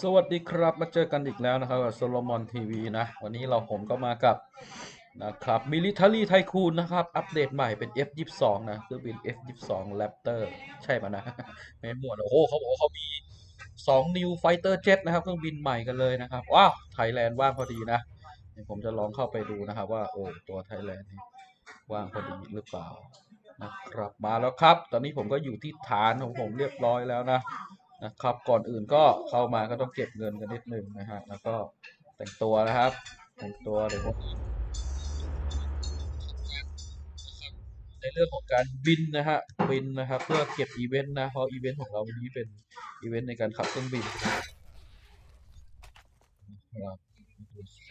สวัสดีครับมาเจอกันอีกแล้วนะครับกับโซโลมอนทีวีนะ วันนี้เราผมก็มากับนะครับมิลิ t a รี่ไทคูนนะครับ อัปเดตใหม่เป็น F22 นะเครื่องบิน F22 Raptor ใช่ปะนะไม่หมดโอ้โหเขาบอกว่าเขามี 2 New Fighter Jet นะครับเครื่องบินใหม่กันเลยนะครับ ว้าวไทยแลนด์ว่างพอดีนะผมจะลองเข้าไปดูนะครับ ว่าโอ้ตัวไทยแลนด์นี่ว่างพอดีหรือเปล่านะครับมาแล้วครับ ตอนนี้ผมก็อยู่ที่ฐานของผมเรียบร้อยแล้วนะ นะครับก่อนอื่นก็เข้ามาก็ต้องเก็บเงินกันนิดนึงนะฮะแล้วก็แต่งตัวนะครับ แต่งตัวเดี๋ยวในเรื่องของการบินนะฮะบินนะครับ เพื่อเก็บอีเวนต์นะเพราะอีเวนต์ของเราวันนี้เป็นอีเวนต์ในการขับเครื่องบินนะครับดูเซ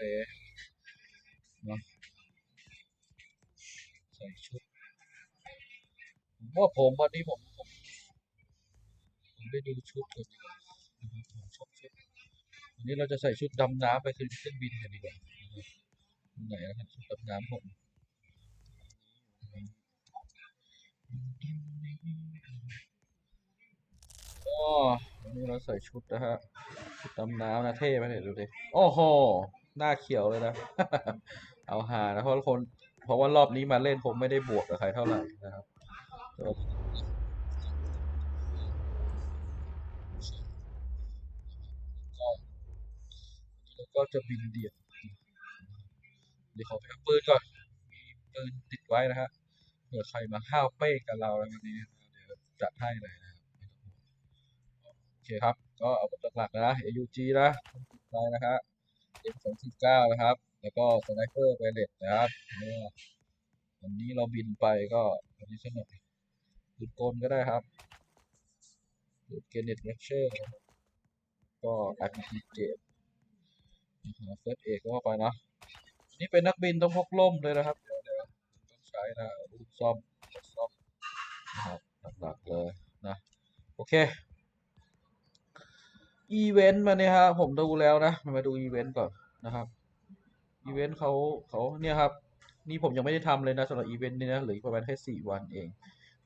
นะใส่ชุดว่าผมวันนี้ผม ไปดูชุดก่อนดีกว่านะครับผมชอบชุดวันนี้เราจะใส่ชุดดำน้ำไปขึ้นเครื่องบินกันดีกว่าไหนนะครับชุดดำน้ำผมก็วันนี้เราใส่ชุดนะฮะชุดดำน้ำนะเท่ไหมเนี่ยดูดิโอ้โหหน้าเขียวเลยนะ เอาหานะเพราะคน เพราะว่ารอบนี้มาเล่นผมไม่ได้บวกกับใครเท่าไหร่นะครับแต่ว่าแล้ว ก็จะบินเดี่ยวเดี๋ยวขอไปเอาปืนก่อน มีปืนติดไว้นะฮะเผื่อใครมาห้าวเป้กับเราแล้ววันนี้เดี๋ยวจัดให้เลยนะครับโอเคครับ ก็เอาหลักๆนะ AUG นะติดไปนะฮะ M249 นะครับ แล้วก็สไนเปอร์ไวเลตนะครับเนี่ยวันนี้เราบินไปก็วันนี้สักหน่อยดูดกลก็ได้ครับดูดเกเน็ตเรเชอร์ก็ RPG เกตนะครับ เฟิร์สเอกก็ว่าไปนะนี่เป็นนักบินต้องพกล่มเลยนะครับ เดี๋ยวเดี๋ยวต้องใช้นะรูปซ่อมซ่อมนะครับหลักๆเลยนะ โอเค อีเวนต์มาเนี่ยฮะผมดูแล้วนะ มาดูอีเวนต์ก่อนนะครับ อีเวนต์เขาเขาเนี่ยครับ นี่ผมยังไม่ได้ทำเลยนะสำหรับอีเวนต์นี้นะหลือประมาณแค่สี่วันเอง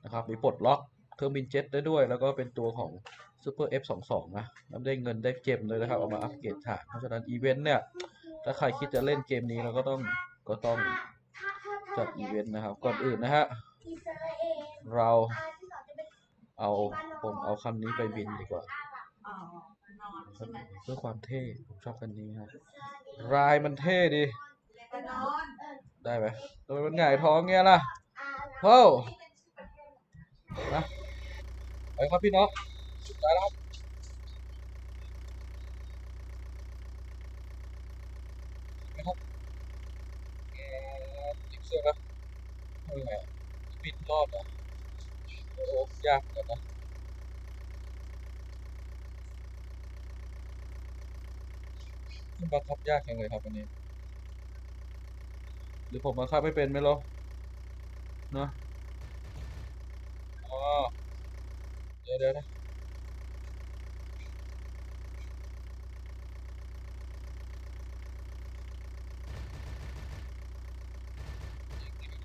นะครับมีปลดล็อก เครื่องบินเจ็ตได้ด้วย แล้วก็เป็นตัวของ Super F22 นะแล้วได้เงินได้เกมเลยนะครับ เอามาอัปเกรดฐานเพราะฉะนั้นอีเวนต์เนี่ย ถ้าใครคิดจะเล่นเกมนี้เราก็ต้องก็ต้องจัดอีเวนต์นะครับ ก่อนอื่นนะฮะ เราเอาผมเอาคันนี้ไปบินดีกว่าเพื่อความเท่ผมชอบคันนี้ฮะรายมันเท่ดี ได้ไหมทำไมมันหงายท้องเงี้ยล่ะเฮ้านะ ไปครับพี่น้องสุดท้ายแล้วครับปครับเอ่อติ๊กเซอร์นะเท่าไหร่อะบินรอบอะโอ้โหยากเหมือนกันนะมันบังคับยากจังเลยครับวันนี้ หรือผมบังคับไม่เป็นไหมล่ะเนาะอ๋อ เดี๋ยวเดี๋ยวนะ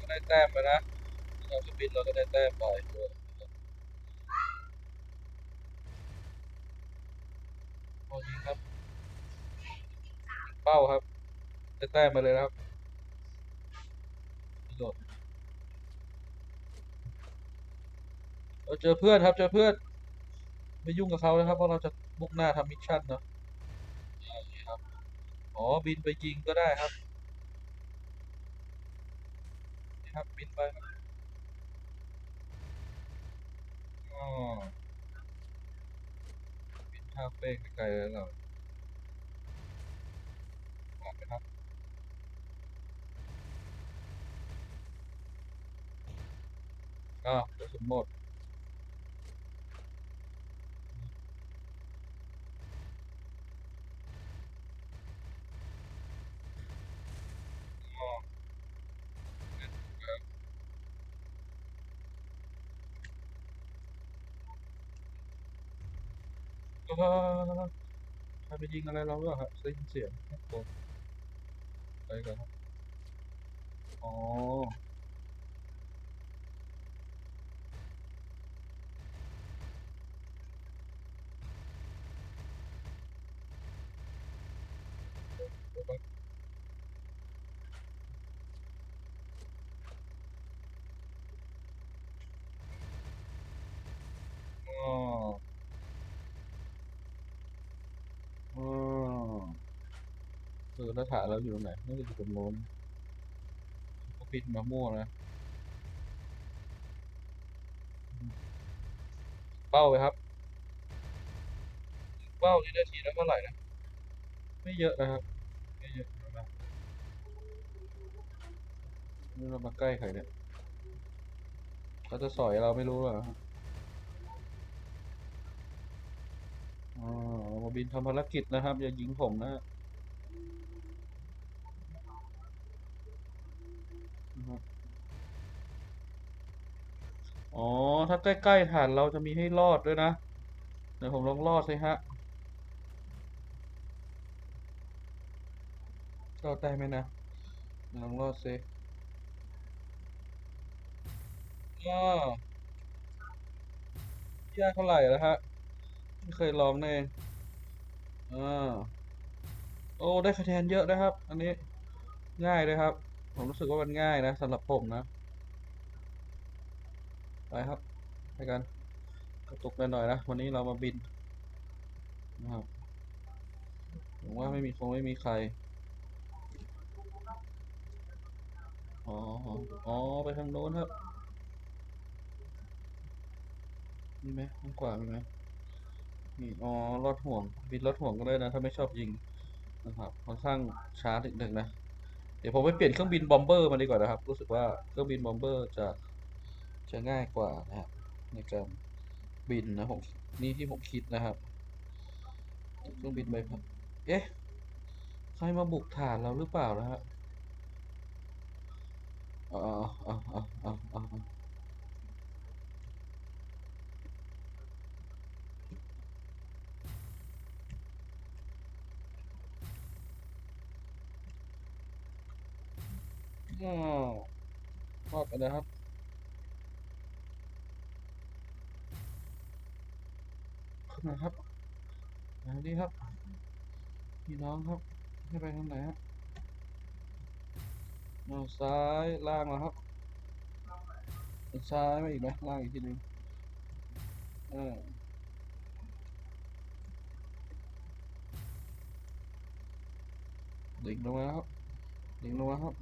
ก็ได้แต้มไปนะเราจะบินเราก็ได้แต้มไปด้วยพอยิงครับ เป้าครับ ได้แต้มไปเลยนะครับโดด เราเจอเพื่อนครับเจอเพื่อนไม่ยุ่งกับเขานะครับเพราะเราจะมุ่งหน้าทำมิชชั่นเนาะนี่ครับอ๋อบินไปยิงก็ได้ครับนี่ครับบินไปอ๋อบินท่าเป้งไกลเลยเราออกไปครับอ้าวกระสุนหมด อ๋อเออใครไป ยิงอะไรเราก็ครับได้ยินเสียงครับผมไปก่อนครับอ๋อ อ แล้วฐานเราอยู่ตรงไหนน่าจะอยู่ตรงโน้นก็ปิดมาม่วนะ เป้าไปครับ เป้านี่ได้ทีและเท่าไหร่นะ ไม่เยอะนะครับ ไม่เยอะนะนี่เรามาใกล้ใครเนี่ยเขาจะสอยเราไม่รู้หรออ๋อบินทำภารกิจนะครับ อย่ายิงผมนะนะครับ อ๋อ ถ้าใกล้ๆฐานเราจะมีให้รอดด้วยนะ เดี๋ยวผมลองรอดสิฮะรอดได้ไหมนะลองรอดสิอ้อยากเท่าไหร่แล้วฮะ ไม่เคยลองแน่อ่าโอ้ ได้คะแนนเยอะนะครับ อันนี้ง่ายเลยครับ ผมรู้สึกว่ามันง่ายนะสำหรับผมนะ ไปครับไปกันกระตุกหน่อยๆนะวันนี้เรามาบินนะครับผมว่าไม่มีคงไม่มีใครอ๋ออ๋อไปทางโน้นครับมีไหมข้างขวามีไหมมีอ๋อรถห่วงบินรถห่วงก็ได้นะ ถ้าไม่ชอบยิงนะครับค่อนข้างช้านิดหนึ่งนะ เดี๋ยวผมไปเปลี่ยนเครื่องบินบอมเบอร์มาดีกว่านะครับ รู้สึกว่าเครื่องบินบอมเบอร์จะ จะง่ายกว่านะครับ ในการบินนะผมนี่ที่ผมคิดนะครับเครื่องบินใบพัดเอ๊ะใครมาบุกฐานเราหรือเปล่านะฮะอ๋ออ๋ออ๋ออ๋ออ๋ออ๋อรอดไปนะครับ นมาครับมาดีครับพี่น้องครับให้ไปทางไหนฮะเอาซ้ายล่างแล้วครับซ้ายมาอีกไหมล่างอีกทีหนึ่งเออดิ่งลงมาครับดิ่งลงมาครับ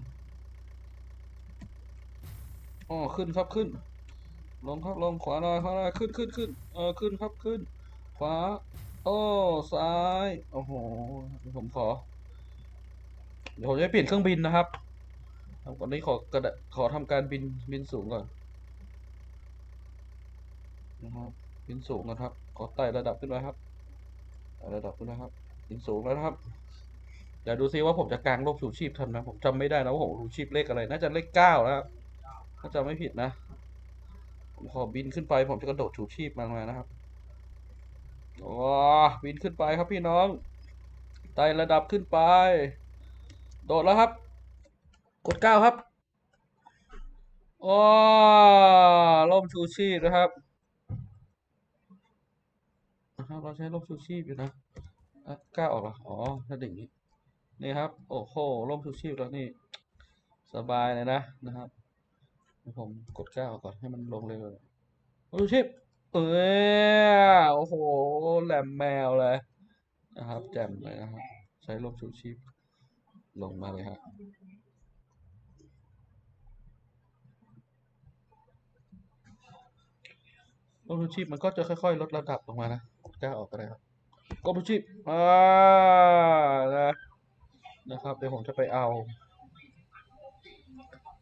อ๋อขึ้นครับขึ้น ลงครับลงขวาหน่อยขวาหน่อยขึ้นขึ้นขึ้นเออขึ้นครับขึ้น ขวา โอ้ ซ้าย โอ้โห ผมขอ เดี๋ยวผมจะเปลี่ยนเครื่องบินนะครับครับก่อนนี้ขอกระขอทำการบินบินสูงก่อนนะครับบินสูงนะครับ ขอไต่ระดับขึ้นมาครับระดับขึ้นนะครับบินสูงแล้วนะครับเดี๋ยวดูซิว่าผมจะกางร่มชูชีพทันนะผมจำไม่ได้นะว่าผมชูชีพเลขอะไร น่าจะเลขเก้าแล้วครับถ้าจำไม่ผิดนะ ผมขอบินขึ้นไป ผมจะกระโดดชูชีพมามานะครับ อ๋อบินขึ้นไปครับพี่น้องไต่ระดับขึ้นไป โดดแล้วครับ กดเก้าครับอ๋อร่มชูชีพนะครับนะครับเราใช้ร่มชูชีพอยู่นะเก้าออกหรออ๋อถ้าดิ่งนี้ นี่ครับ โอ้โหร่มชูชีพแล้วนี่ สบายเลยนะนะครับ ผมกดเก้าออกก่อนให้มันลงเร็วล่มชูชีพ เออโอ้โห แหลมแมวเลยนะครับ แจ่มเลยนะครับ ใช้ร่มชูชีพลงมาเลยฮะร่มชูชีพมันก็จะค่อยๆ ลดระดับลงมานะกดก้าออกก็ได้ครับร่มชูชีพอ่านะนะครับ เดี๋ยวผมจะไปเอา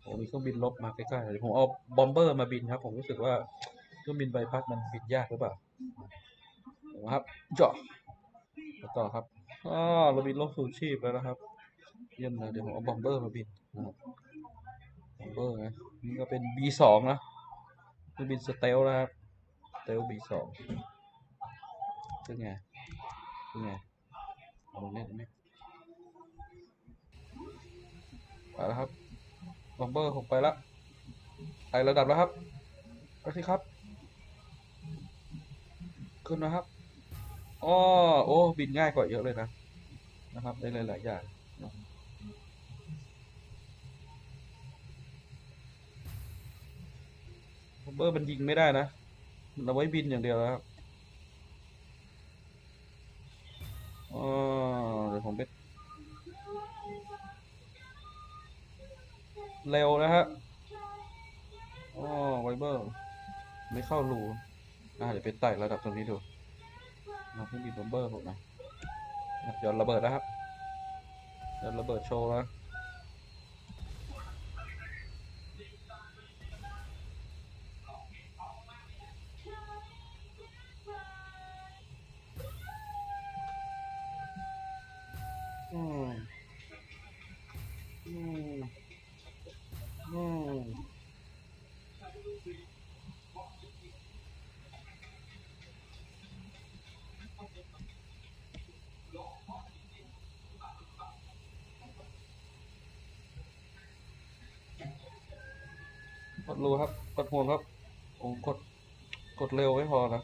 ผมมีเครื่องบินลบมาใกล้ๆเดี๋ยวผมเอาบอมเบอร์มาบินครับ ผมรู้สึกว่า เครื่องบินใบพัดมันบินยากหรือเปล่านะครับเจาะต่อครับอ่าเราบินลบสูชีพแล้วนะครับ เยี่ยมเลยเดี๋ยวผมเอาบอมเบอร์มาบินนะครับบอมเบอร์นะนี่ก็เป็น B2 นะเครื่องบินสเตลนะครับสเตล B2 เป็นไงเป็นไงเอาลงเล่นไหมไปแล้วครับบอมเบอร์ผมไปละไต่ระดับแล้วครับไปสิครับ ขึ้นนะครับอ๋อโอ้บินง่ายกว่าเยอะเลยนะนะครับได้หลายๆอย่างบอบเบอร์มันยิงไม่ได้นะมันเอาไว้บินอย่างเดียวนะครับอ๋อเดี๋ยวผมไปเร็วนะฮะอ๋อไวเบอร์ ไม่เข้ารู อ่าเดี๋ยวไปไต่ระดับตรงนี้ดูนะเพิ่งบินบอมเบอร์ผมนะเดี๋ยวระเบิดนะครับเดี๋ยวระเบิดโชว์นะ กดรูครับ กดโหมดครับผมกด กดเร็วไม่พอนะ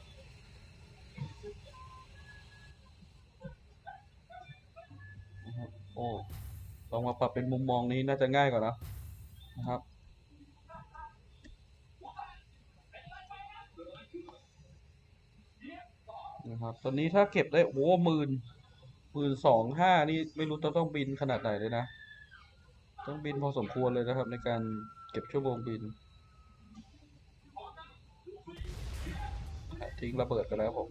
นะครับโอ้ลองมาปรับเป็นมุมมองนี้น่าจะง่ายกว่านะนะครับ นะครับตอนนี้ถ้าเก็บได้โอ้หมื่นหมื่นสองห้านี่ไม่รู้ต้องต้องบินขนาดไหนเลยนะ ต้องบินพอสมควรเลยนะครับในการเก็บชั่วโมงบิน ทิ้งระเบิดไปแล้วผม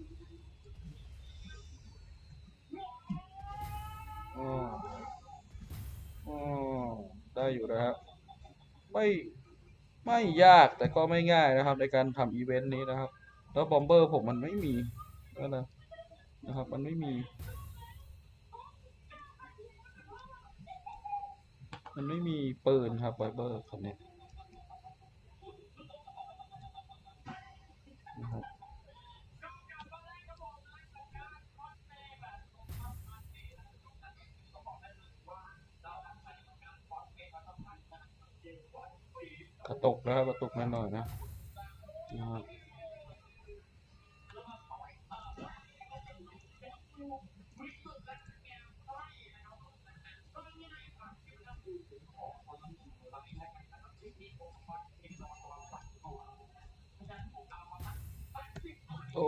อ๋ออ๋อได้อยู่นะครับไม่ไม่ยากแต่ก็ไม่ง่ายนะครับ ในการทำอีเวนต์นี้นะครับ แล้วบอมเบอร์ผมมันไม่มีนั่นนะนะครับ มันไม่มี มันไม่มีปืนครับไวเบอร์คนนี้ กระตุกนะครับกระตุกนิดหน่อยนะนะครับโอ้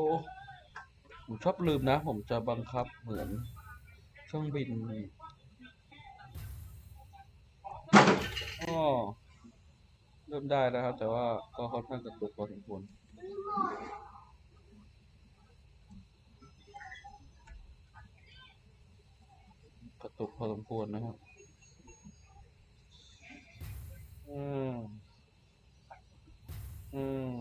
ผมชอบลืมนะ ผมจะบังคับเหมือนเครื่องบิน นี่อ๋อเริ่มได้แล้วครับ แต่ว่าก็ค่อนข้างกระตุกพอสมควรกระตุกพอสมควรนะครับอืมอืม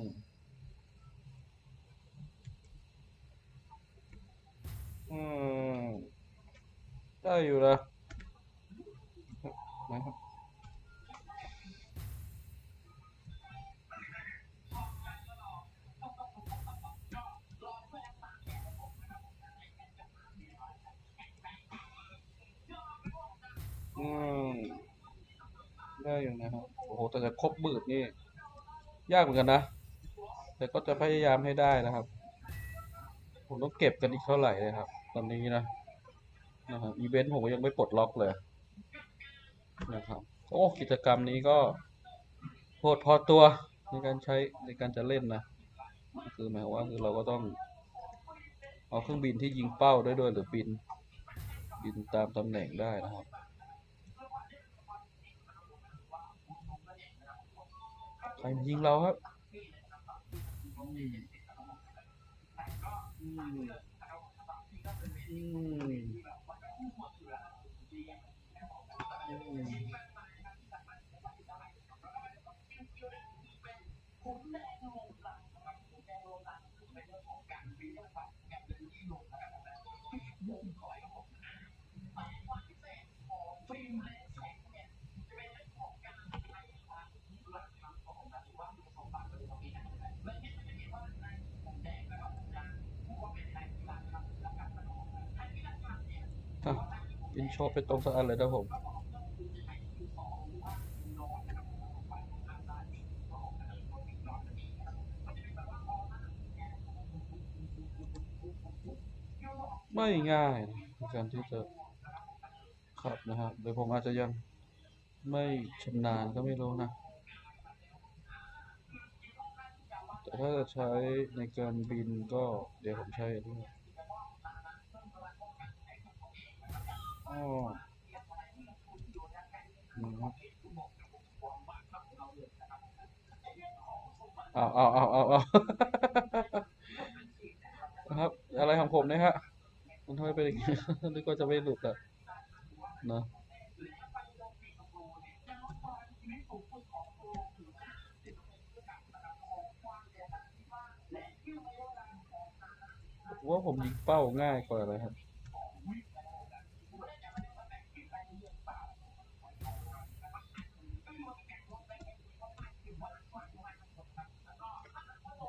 อืมได้อยู่นะ อืมได้อยู่นะครับโอ้โหแต่จะครบบืดนี่ ยากเหมือนกันนะ แต่ก็จะพยายามให้ได้นะครับ ผมต้องเก็บกันอีกเท่าไหร่เลยครับ ตอนนี้นะนะครับอีเวนต์ผมก็ยังไม่ปลดล็อกเลย นะครับโอ้กิจกรรมนี้ก็โหดพอตัวในการใช้ในการจะเล่นนะ คือหมายความว่าคือเราก็ต้อง เอาเครื่องบินที่ยิงเป้าได้ด้วยหรือบิน บินตามตำแหน่งได้นะครับ ครมายิงเราครับอืมอืมอืมอืมอะบิน โชว์ไปตรงสักอันเลยนะผมไม่ง่ายในการที่จะขับนะครับเดี๋ยวผมอาจจะยังไม่ชำนาญก็ไม่รู้นะ แต่ถ้าจะใช้ในการบินก็เดี๋ยวผมใช้อันนี้ อ๋อนะครับเอาเอาเอาเอาเอานะครับ อะไรของผมเนะฮะมันทำไมเป็นอย่างนี้นึกว่าจะไม่หลุดอะเนะว่าผมยิงเป้าง่ายกว่าเลยครับ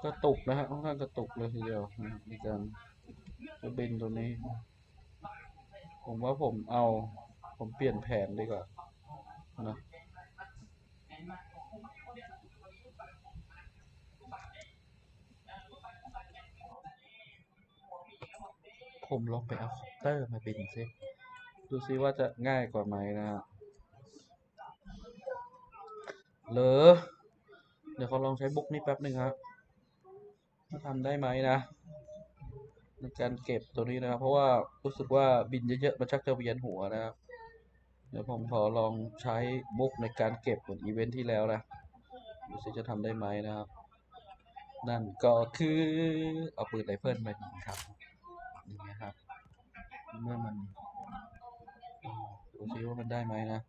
กระตุกนะฮะค่อนข้างกระตุกเลยทีเดียวนะในการจะบินตัวนี้ ผมว่าผมเอา ผมเปลี่ยนแผนดีกว่านะผมลองไปเอาคอปเตอร์มาบินซิดูซิว่าจะง่ายกว่าไหมนะฮะเหรอเดี๋ยวเขาลองใช้บุกนี้แป๊บหนึ่งครับ ว่าทำได้ไหมนะ ในการเก็บตัวนี้นะครับ เพราะว่ารู้สึกว่าบินเยอะๆมันชักจะเวียนหัวนะครับ เดี๋ยวผมขอลองใช้บุกในการเก็บเหมือนอีเวนท์ที่แล้วนะดูสิจะทำได้ไหมนะครับ นั่นก็คือเอาปืนไรเฟิลมายิงครับนี่นะครับเมื่อมันดูสิว่ามันได้ไหมนะ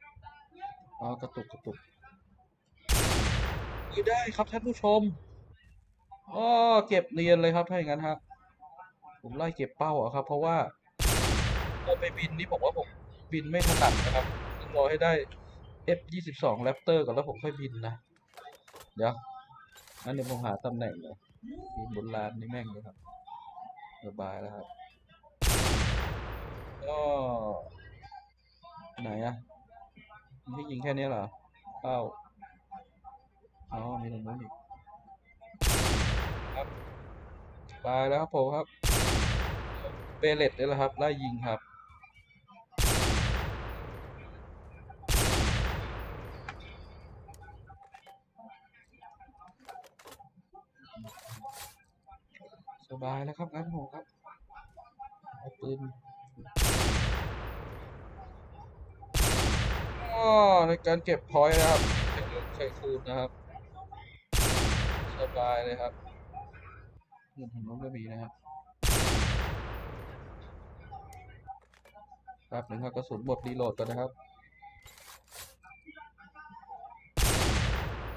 อ๋อกระตุกกระตุกคือได้ครับท่านผู้ชม อ๋อเก็บเนียนเลยครับถ้าอย่างนั้นครับผมไล่เก็บเป้าอะครับ เพราะว่าตอนไปบินนี่ผมว่าผมบินไม่ถนัดนะครับต้องรอให้ได้ F ยี่สิบสองแรปเตอร์ก่อนแล้วผมค่อยบินนะ เดี๋ยวงั้นเดี๋ยวผมหาตำแหน่งเลยบินบนลานนี่แม่งเลยครับสบายแล้วครับก็ไหนอะมีให้ยิงแค่นี้เหรอเป้าอ๋อมีตรงนู้นอีก ตายแล้วครับผมครับเบลเลตนี่แหละครับไล่ยิงครับสบายแล้วครับงั้นผมครับเอาปืนอในการเก็บพอยนะครับใช้คูณนะครับ สบายเลยครับ เงินทางโน้นก็มีนะครับครับหนึ่งครับกระสุนหมดรีโหลดก่อนนะครับ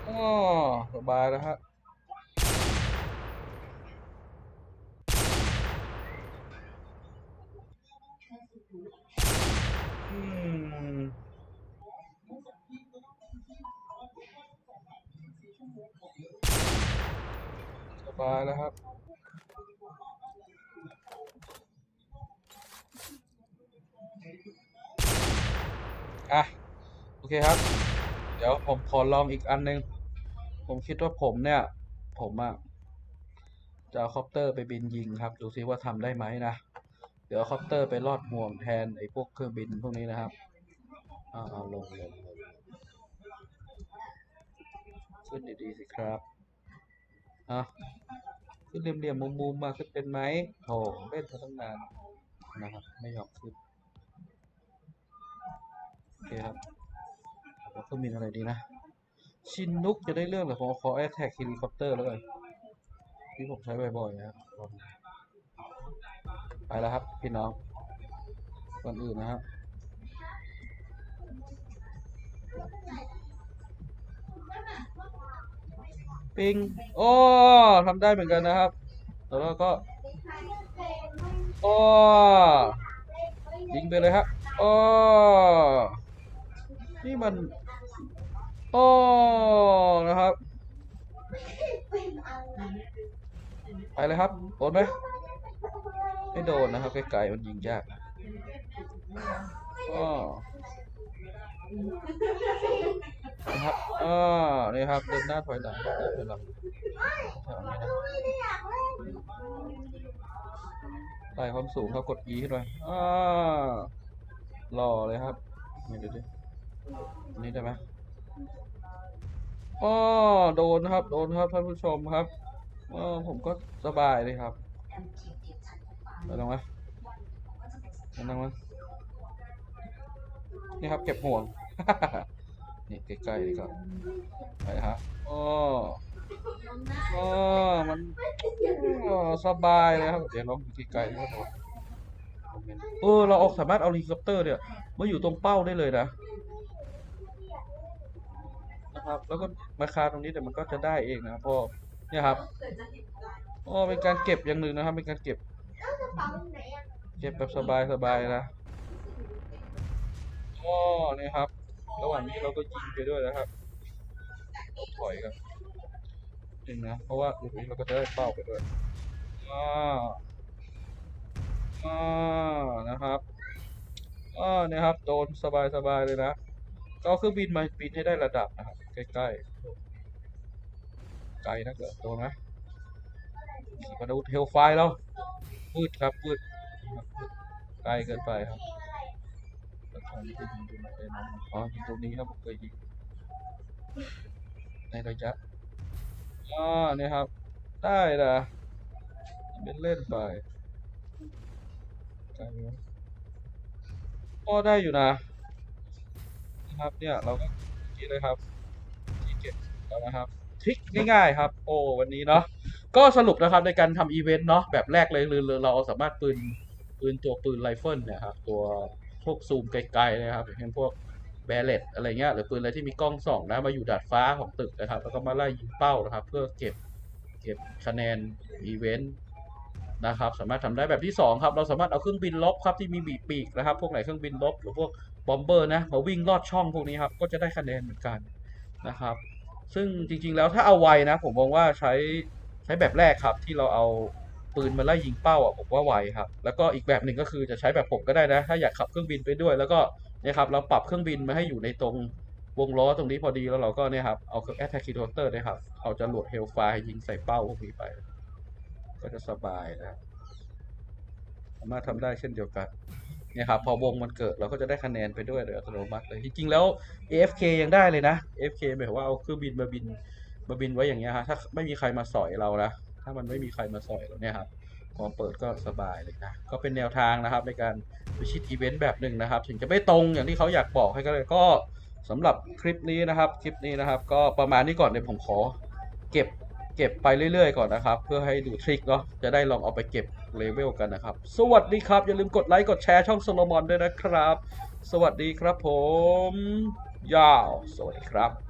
อ๋อสบายแล้วฮะอืมสบายแล้วครับ อะ โอเคครับ เดี๋ยวผมขอลองอีกอันหนึง ผมคิดว่าผมเนี่ย ผมอะจะเอาคอปเตอร์ไปบินยิงครับ ดูซิว่าทำได้ไหมนะ เดี๋ยวคอปเตอร์ไปลอดห่วงแทนไอ้พวกเครื่องบินพวกนี้นะครับอาเอาลงลงลงขึ้นดีๆสิครับอะขึ้นเหลี่ยมๆมุมๆมาขึ้นเป็นไหมโถเล่นมาตั้งนานนะครับ ไม่ยอมขึ้น เคครับแล้วเครื่องบินอะไรดีนะ ชินนุกจะได้เรื่องหรือผมขอแอทแท็กเฮลิคอปเตอร์แล้วกันที่ผมใช้บ่อยๆนะครับไปแล้วครับ พี่น้องก่อนอื่นนะครับปิง โอ้ทำได้เหมือนกันนะครับ แล้วก็ โอ้ยิงไปเลยครับ โอ้ นี่มันโอ้นะครับ ไปเลยครับ โดนไหมไม่โดนนะครับไกลๆมันยิงยากอ๋อนะครับอ่านี่ครับ เดินหน้าถอยหลังนหน้าถอยหลังไต่ความสูงครับกด E ขึ้นไปอ่ารอเลยครับนี่ดูดิ อันนี้ได้ไหมอ๋อโดนครับ โดนครับท่านผู้ชมครับอ๋อผมก็สบายเลยครับไปลงไหมไปลงไหมนี่ครับ เก็บห่วง นี่ใกล้ๆดีครับไปฮะอ๋ออ๋อมันอ๋อสบายเลยครับ เดี๋ยวลองดูไกลๆนะครับเออ เราออกสามารถเอาเฮลิคอปเตอร์เนี่ยมาอยู่ตรงเป้าได้เลยนะ นะครับ แล้วก็มาคาตรงนี้เดี๋ยวมันก็จะได้เองนะครับพอเนี่ยครับอ๋อเป็นการเก็บอย่างหนึ่งนะครับเป็นการเก็บ เก็บแบบสบายๆนะอ๋อเนี่ยครับ ระหว่างนี้เราก็ยิงไปด้วยนะครับถอยกันหนึ่งนะเพราะว่าตรงนี้เราก็จะได้เป้าไปด้วยอ่าอ่านะครับอ่าเนี่ยครับโดนสบายๆเลยนะ ก็เครื่องบินมาบินให้ได้ระดับนะครับ ใกล้ๆ ไกลนักเหรอโดนไหมขี่มาดูเทลไฟแล้วพืดครับพืดไกลเกินไปครับอ๋อตรงนี้ครับผมเคยยิงในระยะอ่าเนี่ยครับ ได้นะเป็นเล่นไปไกลไหมก็ได้อยู่นะ นะครับ เนี่ยเราก็นี่เลยครับที่เก็บแล้วนะครับทริคง่ายๆครับ โอ้วันนี้เนาะก็สรุปนะครับในการทำอีเวนต์เนาะแบบแรกเลยคือเราสามารถปืนปืนตัวปืนไรเฟิลเนี่ยครับตัวพวกซูมไกลๆนะครับเช่นพวกแบเลตอะไรเงี้ยหรือปืนอะไรที่มีกล้องส่องนะมาอยู่ดาดฟ้าของตึกนะครับ แล้วก็มาไล่ยิงเป้านะครับ เพื่อเก็บเก็บคะแนนอีเวนต์นะครับ สามารถทำได้แบบที่สองครับเราสามารถเอาเครื่องบินลบครับที่มีบีปีกนะครับ พวกไหนเครื่องบินลบหรือพวก บอมเบอร์นะมาวิ่งลอดช่องพวกนี้ครับ ก็จะได้คะแนนเหมือนกันนะครับ ซึ่งจริงๆแล้วถ้าเอาไวนะ ผมมองว่าใช้ใช้แบบแรกครับ ที่เราเอาปืนมาไล่ยิงเป้าอะผมว่าไวครับ แล้วก็อีกแบบหนึ่งก็คือจะใช้แบบผมก็ได้นะ ถ้าอยากขับเครื่องบินไปด้วย แล้วก็เนี่ยครับเราปรับเครื่องบินมาให้อยู่ในตรงวงล้อตรงนี้พอดีแล้วเราก็เนี่ยครับเอาเครื่องแอตแทคิโ o เตอร์นะครับเอาจรวดเฮลไฟยิงใส่เป้าพวกนี้ไป ก็จะสบายนะสามารถทำได้เช่นเดียวกัน นี่ยครับพอวงมันเกิดเราก็จะได้คะแนนไปด้วยโดยอัตโนมัติเลยจริงๆแล้ว AFK ยังได้เลยนะ AFK หมายความว่าเอาเครื่องบินมาบินมาบินไว้อย่างเงี้ยฮะถ้าไม่มีใครมาสอยเรานะถ้ามันไม่มีใครมาสอยเราเนี่ยครับพอเปิดก็สบายเลยนะก็เป็นแนวทางนะครับในการวิชิตอีเวนต์แบบหนึ่งนะครับ ถึงจะไม่ตรงอย่างที่เขาอยากบอกให้ก็เลยก็สำหรับคลิปนี้นะครับคลิปนี้นะครับ ก็ประมาณนี้ก่อนเดี๋ยวผมขอ เก็บเก็บไปเรื่อยๆก่อนนะครับ เพื่อให้ดูทริคเนาะจะได้ลองเอาไปเก็บ เลเวลกันนะครับ สวัสดีครับ อย่าลืมกดไลค์กดแชร์ช่องโซโลมอนด้วยนะครับ สวัสดีครับผม ยาว สวัสดีครับ